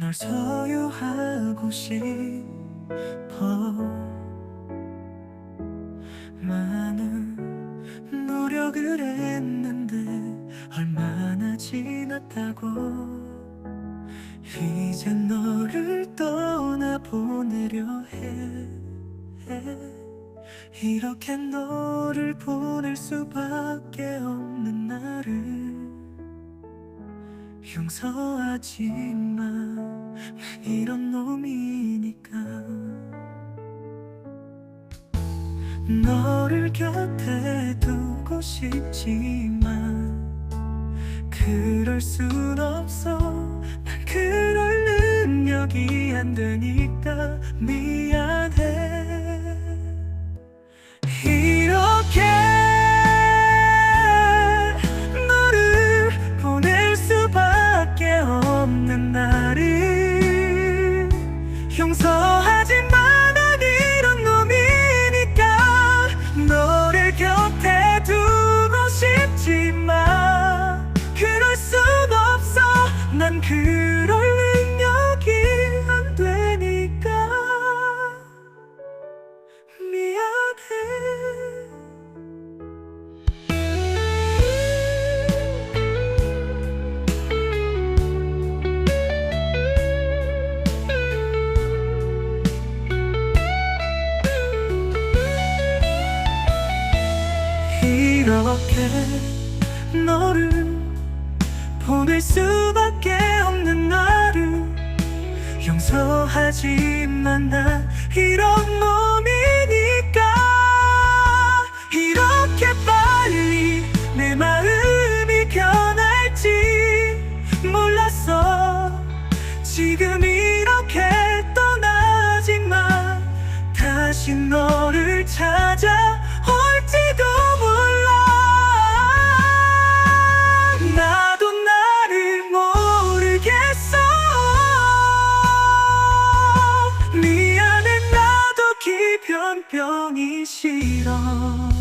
널 소유하고 싶어. 많은 노력을 했는데 얼마나 지났다고. 이제 너를 떠나보내려 해. 이렇게 너를 보낼 수밖에 없는 나를 용서하지 마 이런 놈이니까. 너를 곁에 두고 싶지만 그럴 순 난 그럴 능력이 안 되니까. 미안해. 이렇게 너를 보낼 수밖에 없는 나를 용서하지만 난 이런 놈이니까. 이렇게 빨리 내 마음이 변할지 몰랐어. 지금 이렇게 떠나지만 다시 너를 찾아 기변병이 싫어